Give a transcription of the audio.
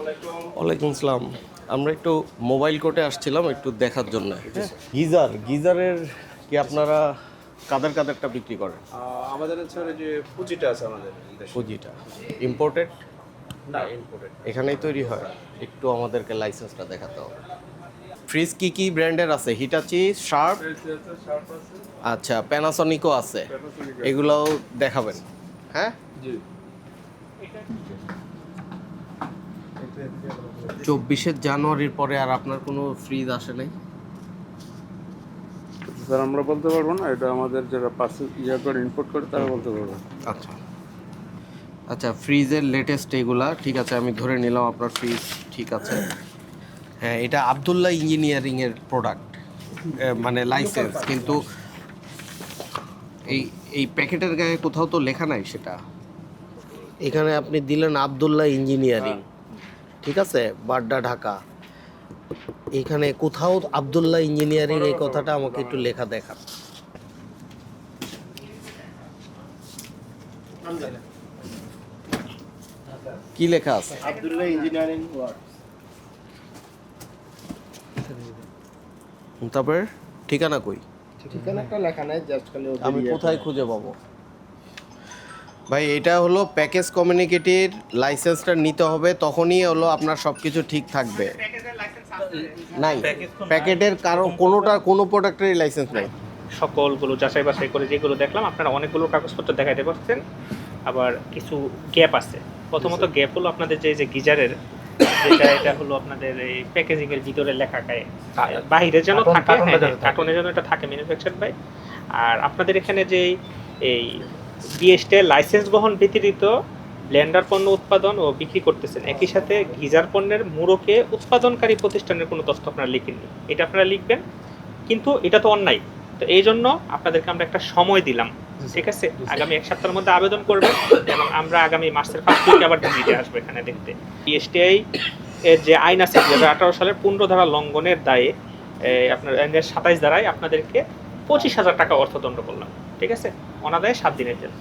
ওয়ালাইকুম আসসালাম আমরা একটু মোবাইল কোর্টে আসছিলাম একটু দেখার জন্য। গিজার গিজারের কি আপনারা কাদের কাদেরটা বিক্রি করেন? আমাদের হচ্ছে যে পুঁজিটা আছে আমাদের পুঁজিটা। ইম্পোর্টেড না ইম্পোর্টেড এখানেই তৈরি হয়। একটু আমাদেরকে লাইসেন্সটা দেখাতে হবে। ফ্রিজ কি কি ব্র্যান্ডের আছে? হিটাচি শার্প আচ্ছা প্যানাসনিকও আছে। এগুলোও দেখাবেন। হ্যাঁ? জি। চব্বিশে জানুয়ারির পরে আর আপনার কোনো ফ্রিজ আসে নাই? স্যার আমরা বলতে পারব না এটা আমাদের যারা পার্সেল ইয়ে করে ইম্পোর্ট করে তারা বলতে পারব। আচ্ছা। আচ্ছা ফ্রিজের লেটেস্ট এগুলা ঠিক আছে আমি ধরে নিলাম আপনার ফ্রিজ ঠিক আছে। হ্যাঁ এটা আবদুল্লাহ ইঞ্জিনিয়ারিং এর প্রোডাক্ট মানে লাইসেন্স কিন্তু এই এই প্যাকেটের গায়ে কোথাও তো লেখা নাই সেটা। এখানে আপনি দিলেন আবদুল্লাহ ইঞ্জিনিয়ারিং ঠিক আছে? বাড্ডা ঢাকা। এখানে কোথাও আবদুল্লাহ ইঞ্জিনিয়ারিং এই কথাটা আমাকে একটু লেখা দেখান। কি লেখা আছে? আব্দুল্লাহ ইঞ্জিনিয়ারিং তারপরে ঠিকানা কই? ঠিকানাটা লেখা নাই জাস্ট খালি আমি কোথায় খুঁজে পাবো? ভাই এটা হলো প্যাকেজ কমিউনিকেটির লাইসেন্সটা নিতে হবে তখনই হলো আপনার সব কিছু ঠিক থাকবে। নাই প্যাকেটের কারও কোনোটা কোনো প্রোডাক্টেরই লাইসেন্স নাই। সকলগুলো যাচাই বাছাই করে যেগুলো দেখলাম আপনারা অনেকগুলো কাগজপত্র দেখাইতে পারছেন আবার কিছু গ্যাপ আছে। প্রথমত গ্যাপ হলো আপনাদের যে যে গিজারের যেটা এটা হলো আপনাদের এই প্যাকেজিং এর ভিতরে লেখা গায়ে। বাইরে যেন থাকে কার্টনটা হ্যাঁ, যেন থাকে। কার্টনে যেন এটা থাকে ম্যানুফ্যাকচার বাই আর আপনাদের এখানে যে এই বিএসটি লাইসেন্স বহন ব্যতিরিক্ত ব্লেন্ডার পণ্য উৎপাদন ও বিক্রি করতেছেন। একই সাথে গিজার পণ্যের মূরকে উৎপাদনকারী প্রতিষ্ঠানের কোনো তথ্য আপনারা লিখেননি। এটা আপনারা লিখবেন কিন্তু এটা তো অন্যায়। তো এই জন্য আপনাদেরকে আমরা একটা সময় দিলাম। ঠিক আছে? আগামী এক সপ্তাহের মধ্যে আবেদন করবেন এবং আমরা আগামী মাসের ফার্স্ট উইকে আবার দিতে আসব এখানে দেখতে। বিএসটিআই এর যে আইন আছে দু হাজার আঠারো সালের পনেরো ধারা লঙ্ঘনের দায়ে আপনার সাতাইশ ধারায় আপনাদেরকে পঁচিশ হাজার টাকা অর্থদণ্ড করলাম ঠিক আছে? অনাদায় সাত দিনের জেল।